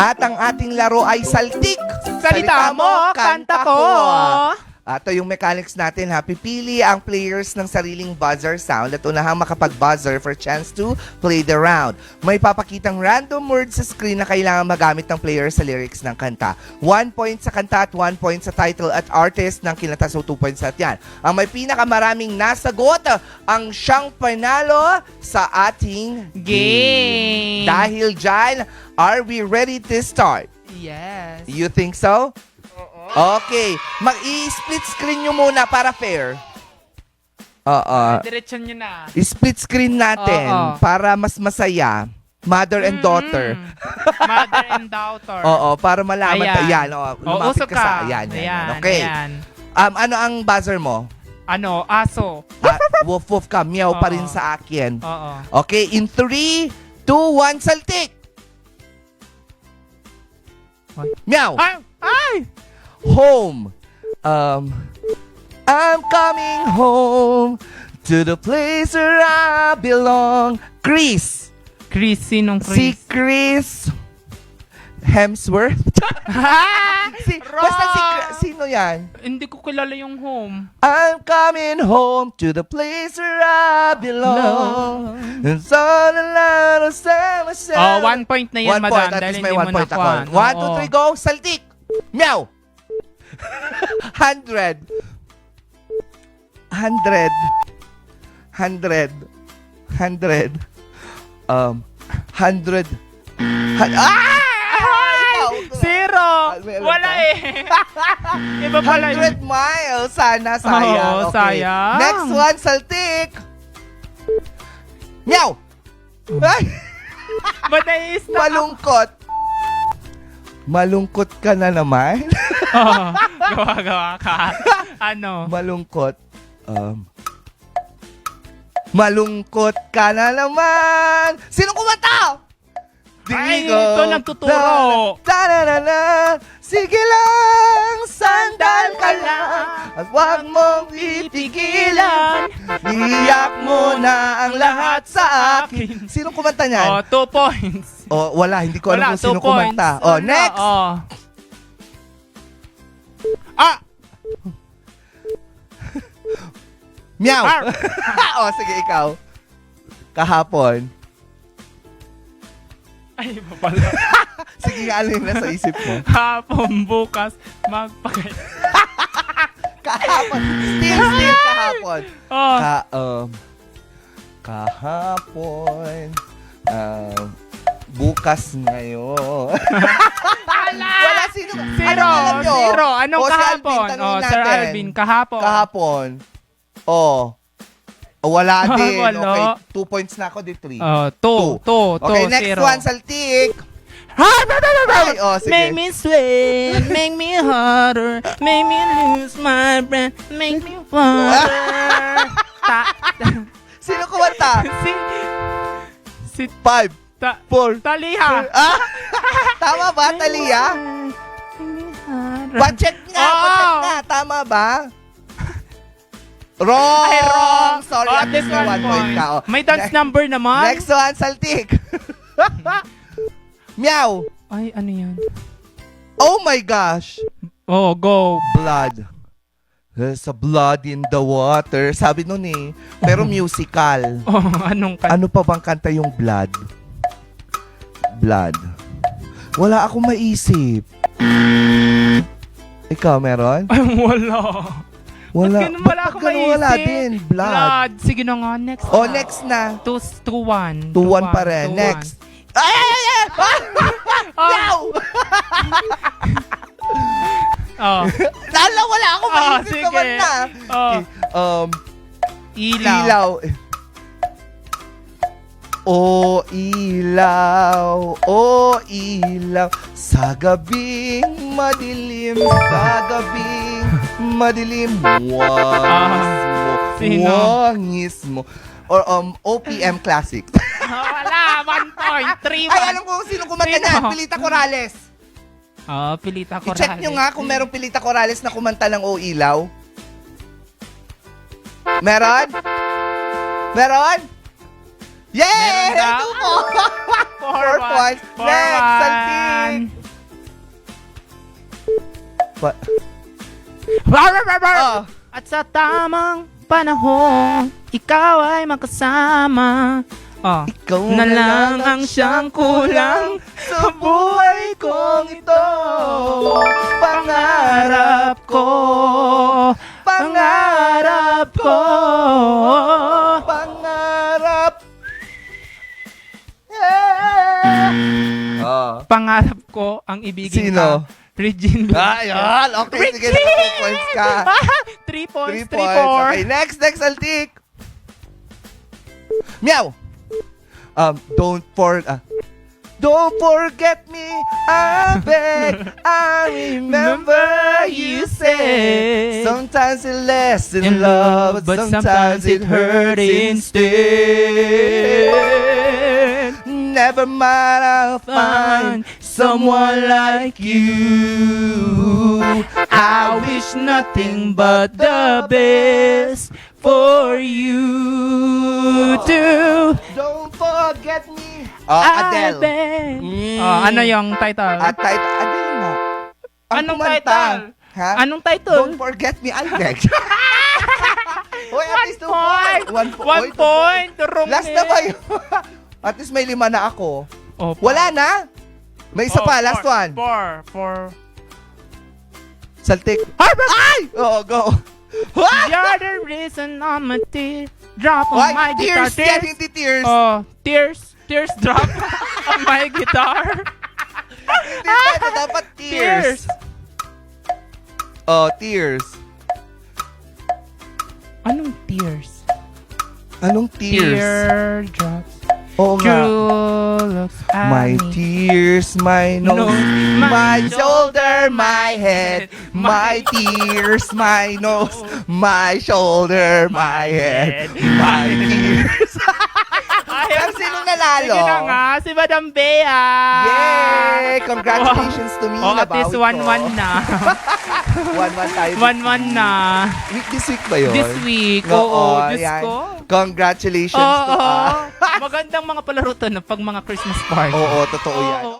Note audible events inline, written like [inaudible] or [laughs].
At ang ating laro ay saltik. Salita mo, kanta ko. At ito yung mechanics natin ha. Pipili ang players ng sariling buzzer sound at unahang makapag-buzzer for chance to play the round. May papakitang random word sa screen na kailangan magamit ng player sa lyrics ng kanta. One point sa kanta at one point sa title at artist ng kinata. So, two points at yan. Ang may pinakamaraming nasagot ang siyang panalo sa ating Game. Dahil dyan, are we ready to start? Yes. You think so? Okay. Mag-i-split screen nyo muna para fair. Oo. Diretsyon nyo na. I-split screen natin Oo. para mas masaya. Mother and daughter. Mm. Mother and [laughs] daughter. Oo, para malaman. Ayan. Ayan. Ayan oh, O, lumapit usok ka sa... yan, yan. Ayan, Okay. ayan. Um, ano ang buzzer mo? Ano, aso. Ah, woof woof ka. Meow pa rin Oo. sa akin. Oo. Okay, in 3, 2, 1, saltik! What? Meow! Ay! Ay! Home. Um, I'm coming home to the place where I belong. Chris. Chris, sinong Si Chris? Chris Hemsworth. [laughs] [laughs] si, basta si Chris- sino yan? Hindi ko kilala yung home. I'm coming home to the place where I belong. And so the light of summer Oh, one point na yan, One madam. point, at dahil least may hindi one mo point ako. nakuha. One, two, Oo. three, go. Saltik. Meow. Hundred. Hundred. Hundred. Hundred. Um, hundred. Hun- ah! Zero! Wala eh. [laughs] Iba pala yun. Hundred miles. Sana, sayang. Oo, sayang. Next one, saltik. Meow. Ay! [laughs] Ba't nai-stop? Malungkot. Malungkot ka na naman. [laughs] Oo. Gawa-gawa ka. Ano? Malungkot. Um, malungkot ka na naman. Sino kumanta? Ay, Digo. ito nagtuturo. Na, na. Sige lang, sandal ka lang. At huwag mong ipigilan. Iyak mo na ang lahat sa akin. Sino kumanta Oh, niyan? two points. Oh, wala. Hindi ko alam Wala, kung two sino points. kumanta. Oh, Wala, next. Oh. Meow! Arr! [laughs] oh, sige, ikaw. Kahapon. Ay, iba pala. [laughs] Sige, ano yung nasa isip mo? Hapon, bukas, magpakay. [laughs] Kahapon. Still, still kahapon. Oh, Ka, um, kahapon. Um, bukas ngayon. Wala, sino? zero, Anong alam nyo? zero. Anong O, si kahapon? Alvin, tanungin oh, Sir natin. Alvin, kahapon. Kahapon. Oh. Oh, wala [laughs] din. Wala. Okay, two points na ako, di three. Oh, two, two, two, okay, next zero. one, saltik. Ay, oh, sige. Make me sweat, make me harder, make me lose my breath, make me water. ta, [laughs] Sino kumanta? si, si, Five, ta, four, taliha. Ah! [laughs] Tama ba, Talia? Make Pacheck nga, Oo. pacheck nga. Tama ba? Wrong! Ay, wrong. Sorry, Oh, at least may one point ka. Oh. May dance Ne- number naman. Next one, saltik. [laughs] Meow. Ay, ano yan? Oh my gosh. Oh, go. Blood. There's a blood in the water. Sabi nun eh. Pero [laughs] musical. Oh, anong kan? Ano pa bang kanta yung blood? Blood. Wala akong maisip. Ikaw, meron? Ay, wala. Wala. Ba't ganun wala Ba't akong ganun wala maisip? din? Blood. Sige na nga, next. Oh, na. next na. Two, two, one. 2-1 pa rin. Two, Next. Ay, ay, ay, ay! one. Meow! Oh, Lala, wala akong Ah, maisip sige. naman na. oh. Um, Ilaw. ilaw. O ilaw, o ilaw, sa gabing madilim, sa gabing madilim, wangis mo, sino? wangis mo. Or um, OPM Classic. [laughs] Ah, wala. One point. Three, one. Ay, alam ko kung sino kumanta Sino? niyan. Pilita Corrales. Oh, Pilita Corrales. I-check nyo nga kung merong Pilita Corrales na kumanta ng O Ilaw. Meron? Meron? Yay! Meron daw. Two po. [laughs] Four, Four one. points. Four, Next, one. Santing. What? Oh. At sa tamang panahon, ikaw ay makasama. Oh. Ikaw Na lang ang siyang kulang sa buhay kong ito. Pangarap ko. Pangarap ko. Pangarap. Yeah. Oh. Pangarap ko ang ibigin Sino? ka. Regine. Ah, yan. Okay, sige. Regine! naka three points ka. three points, Three three, four. Okay, next, next, Altik. Meow. Um, don't for, ah. Don't forget me, I beg, I remember you say Sometimes it lasts in love, but sometimes it hurts instead Never mind, I'll find someone like you I wish nothing but the best for you too. Don't forget me Oh, I Adele. Mm. Oh, ano yung title? At type, Adele na Ang Anong kumanta. title? Ha? Anong title? Don't forget me, I beg [laughs] Hoy, at One least two point. points. One, po- One Hoy, two point. Wrong Last na ba yun? [laughs] At least may lima na ako. Oh, Wala na? May isa oh, pa, last four, one. Four. Four. Saltik. Ay! Oo, go. You're the reason I'm a tear. Drop on Why? my guitar. Tears! Yan, hindi tears. Oh, tears. Tears drop [laughs] on my guitar. Hindi pwede, dapat tears. Tears. Oh, tears. Anong tears? Anong tears? Teardrops. Oo nga. True looks at My tears, my nose, my shoulder, my head, my [laughs] tears, my nose, my shoulder, my head, my tears. Pero sino nanalo? Sige na nga, si Madam Bea. Yay! Congratulations to me. Oh, at least ko. 1-1 na. [laughs] 1-1 tayo. 1-1 na. Week this week ba yun? This week. Oo, Oo, Diyos ayan. ko. Congratulations Oo, to ah. magandang mga palaro to na pag mga Christmas [laughs] party. Oo, totoo yan. Oo.